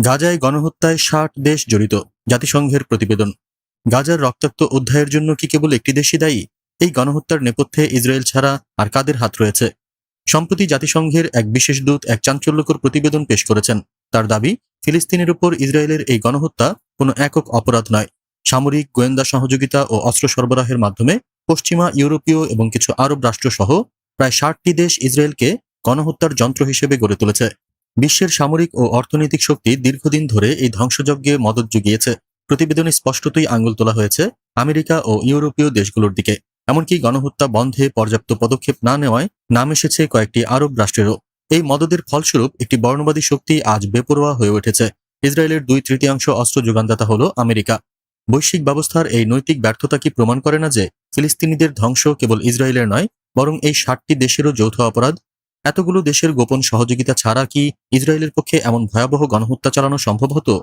গাজায় গণহত্যায় ষাট দেশ জড়িত, জাতিসংঘের প্রতিবেদন। গাজার রক্তাক্ত অধ্যায়ের জন্য কি কেবল একটি দেশই দায়ী? এই গণহত্যার নেপথ্যে ইসরায়েল ছাড়া আর কাদের হাত রয়েছে? সম্প্রতি জাতিসংঘের এক বিশেষ দূত এক চাঞ্চল্যকর প্রতিবেদন পেশ করেছেন। তার দাবি, ফিলিস্তিনের উপর ইসরায়েলের এই গণহত্যা কোনো একক অপরাধ নয়। সামরিক, গোয়েন্দা সহযোগিতা ও অস্ত্র সরবরাহের মাধ্যমে পশ্চিমা, ইউরোপীয় এবং কিছু আরব রাষ্ট্রসহ প্রায় ষাটটি দেশ ইসরায়েলকে গণহত্যার যন্ত্র হিসেবে গড়ে তুলেছে। বিশ্বের সামরিক ও অর্থনৈতিক শক্তি দীর্ঘদিন ধরে এই ধ্বংসযজ্ঞে মদত জুগিয়েছে। প্রতিবেদনে স্পষ্টতই আঙুল তোলা হয়েছে আমেরিকা ও ইউরোপীয় দেশগুলোর দিকে। এমনকি গণহত্যা বন্ধে পর্যাপ্ত পদক্ষেপ না নেওয়ায় নাম এসেছে কয়েকটি আরব রাষ্ট্রেরও। এই মদদের ফলস্বরূপ একটি বর্ণবাদী শক্তি আজ বেপরোয়া হয়ে উঠেছে। ইসরায়েলের দুই তৃতীয়াংশ অস্ত্র যোগানদাতা হল আমেরিকা। বৈশ্বিক ব্যবস্থার এই নৈতিক ব্যর্থতা কি প্রমাণ করে না যে ফিলিস্তিনিদের ধ্বংস কেবল ইসরায়েলের নয়, বরং এই ষাটটি দেশেরও যৌথ অপরাধ এতগুলো দেশের গোপন সহযোগিতা ছাড়া কি ইসরায়েলের পক্ষে এমন ভয়াবহ গণহত্যা চালানো সম্ভব হতো?